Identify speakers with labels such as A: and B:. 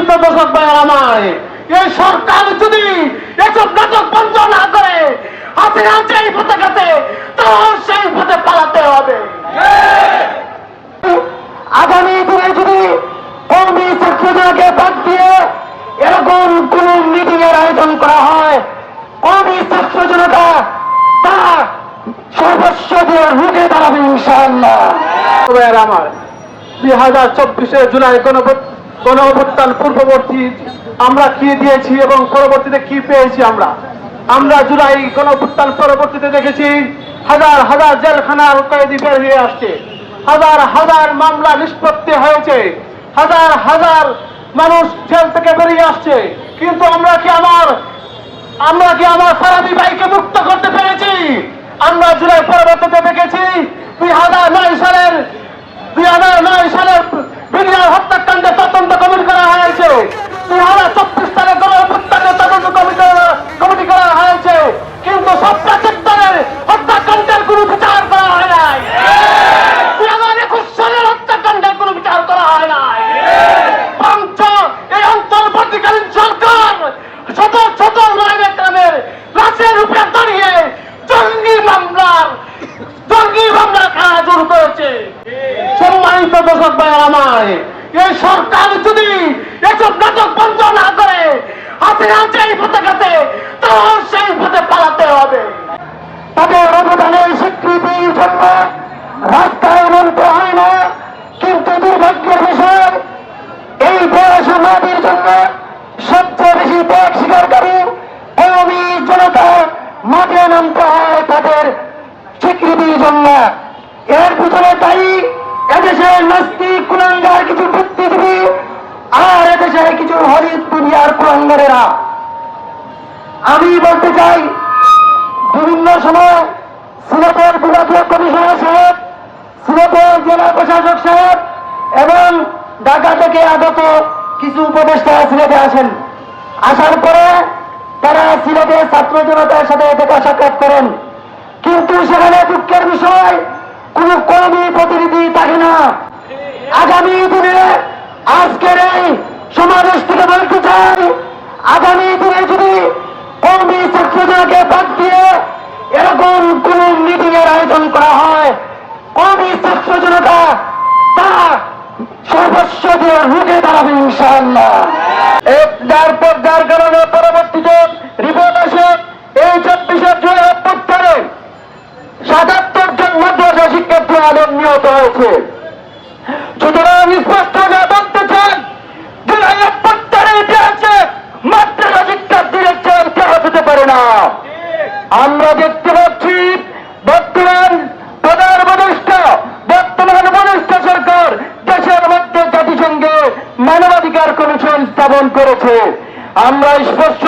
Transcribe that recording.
A: সম্মানিত দর্শক ভাইয়ের আমার এই সরকার যদি এসব নাটক বন্ধ না করে হাসিনা যেই পথে গেছে তো সেই পথে পালাতে হবে। আগামী দিনে যদি কর্মী ছাত্রদেরকে বাদ দিয়ে এরকম কোন মিটিং এর আয়োজন করা হয়, কর্মী ছাত্র জনতা সর্বস্ব দিয়ে রুখে দাঁড়াবে ইনশাআল্লাহ। আমার। দুই হাজার চব্বিশে জুলাই গণ অভ্যুত্থান পূর্ববর্তী আমরা কি দিয়েছি এবং পরবর্তীতে কি পেয়েছি আমরা? আমরা জুলাই গণ অভ্যুত্থান পরবর্তীতে দেখেছি হাজার হাজার জেলখানার কয়েদি বের হয়ে আসছে। হাজার হাজার মামলা নিষ্পত্তি হয়েছে। হাজার হাজার মানুষ জেল থেকে বেরিয়ে আসছে। কিন্তু আমরা কি আমার, আমরা কি আমার সারাদি ভাইকে মুক্ত করতে পেরেছি? আমরা জুলাই পরবর্তীতে দেখেছি দুই হাজার নয় সালের, দুই হাজার নয় সালের বিডিআর হত্যাকাণ্ডে তদন্ত কমিটি করা হয়েছে দুই হাজার চব্বিশ সালে গণ অভ্যুত্থানের তদন্ত কমিটি কমিটি করা হয়েছে কিন্তু সবটা চিত্তরের হত্যাকাণ্ডের কোনো বিচার করা হয় নাই দুই হাজার একুশ সালের হত্যাকাণ্ডের কোনো বিচার করা হয় নাই বরঞ্চ এই অন্তর্বর্তীকালীন সরকার শত শত মায়ের গ্রামের লাশের উপরে দাঁড়িয়ে জঙ্গি মামলার জঙ্গি মামলা খেলা শুরু করেছে সম্মানিত দর্শক ভাই আমায় এই সরকার যদি এসব নাটক বন্ধ না করে হাসিনা যেই পথে গেছে তখন সেই পথে পালাতে হবে। তাদের অবদানের স্বীকৃতির জন্য রাস্তায় নামতে হয় না কিন্তু দুর্ভাগ্যের বিষয় এই বয়স মাটির জন্য সবচেয়ে বেশি ত্যাগ স্বীকারকারী কৌমি জনতা মাঠে নামতে হয় তাদের স্বীকৃতির জন্য এর পিছনে তাই নাস্তিক কুলাঙ্গার কিছু বুদ্ধিজীবী আর এদেশের কিছু হরিত দুনিয়ার কুলাঙ্গারেরা। আমি বলতে চাই, বিভিন্ন সময় সিলেটের বিভাগীয় কমিশনার সাহেব, সিলেটের জেলা প্রশাসক সাহেব এবং ঢাকা থেকে আগত কিছু উপদেষ্টা সিলেটে আসেন। আসার পরে তারা সিলেটের ছাত্র জনতার সাথে দেখা সাক্ষাৎ করেন। কিন্তু সেখানে দুঃখের বিষয় কোন কর্মী প্রতিনিধি থাকে না। আগামী দিনে আজকের এই সমাবেশ থেকে বলতে চাই, আগামী দিনে যদি কর্মী ছাত্রদেরকে বাদ দিয়ে এরকম কোন মিটিং এর আয়োজন করা হয়, কর্মী ছাত্র জনতা তা সর্বস্ব দিয়ে রুখে দাঁড়াবে ইনশাআল্লাহ। এক যার পর যার কারণে পরবর্তীতে রিপোর্ট আসে এই চব্বিশের জুলাই অভ্যুত্থানে সাতাত্তর জন মাদ্রাসা শিক্ষার্থী আলম হয়েছে। সুতরাং স্পষ্ট বলতে চান আমরা দেখতে পাচ্ছি, বর্তমান প্রধান উপদেষ্টা বর্তমান উপদেষ্টা সরকার দেশের মধ্যে জাতিসংঘে মানবাধিকার কমিশন স্থাপন করেছে। আমরা স্পষ্ট